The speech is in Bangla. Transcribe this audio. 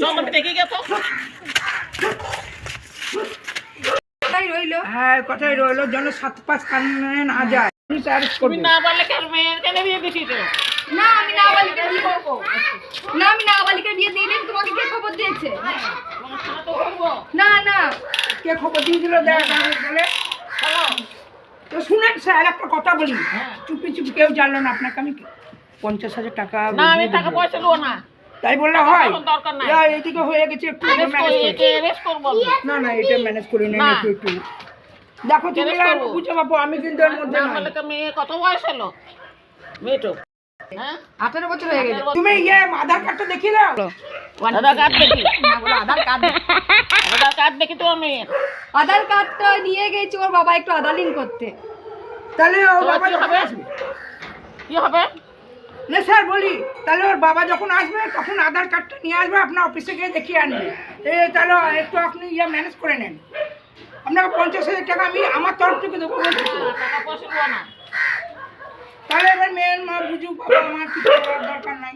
চল আমি দেখে গেছো হ্যাঁ কথাই রইল যেন সাত পাঁচ কানে না যায়। না কেন মেয়ের কেন বিয়ে না আমি বিয়ে করব? না আমি নাবালিকা বিয়ে দিইনি তোমাকে কে খবর দিয়েছে? না না। কে খবর দিয়ে দিল দেখ বলে। তো শুনেন স্যার একটা কথা বলি। হ্যাঁ। চুপি চুপি কেউ জানলো না আপনাকে আমি পঞ্চাশ হাজার টাকা না আমি টাকা পয়সা দেবো না। তাই বললে হয়। এইদিকে হয়ে গেছে একটু। না না এটা ম্যানেজ করে নেন একটু একটু। দেখো তুমি বুঝে বাবু আমি কিন্তু এর মধ্যে মেয়ে কত বয়স হলো? মেয়েটো। হ্যাঁ? আঠারো বছর হয়ে গেছে। তুমি ইয়ে আধার কার্ডটা দেখিয়ে দাও। আধার কার্ড দেখি। আধার কার্ড দেখি তোমার মেয়ের আধার কার্ডটা নিয়ে গেছে ওর বাবা একটু আধার লিঙ্ক করতে। তাহলে ওর বাবা হবে? আসবে? কি হবে? না স্যার বলি তাহলে ওর বাবা যখন আসবে তখন আধার কার্ডটা নিয়ে আসবে আপনার অফিসে গিয়ে দেখিয়ে আনবে। এ তাহলে একটু আপনি ইয়ে ম্যানেজ করে নেন। আপনাকে পঞ্চাশ হাজার টাকা আমি আমার তরফ থেকে দেবো তো। তাহলে এবার মেয়ের মা বুঝুক বাবা আমার কিছু করার দরকার নাই।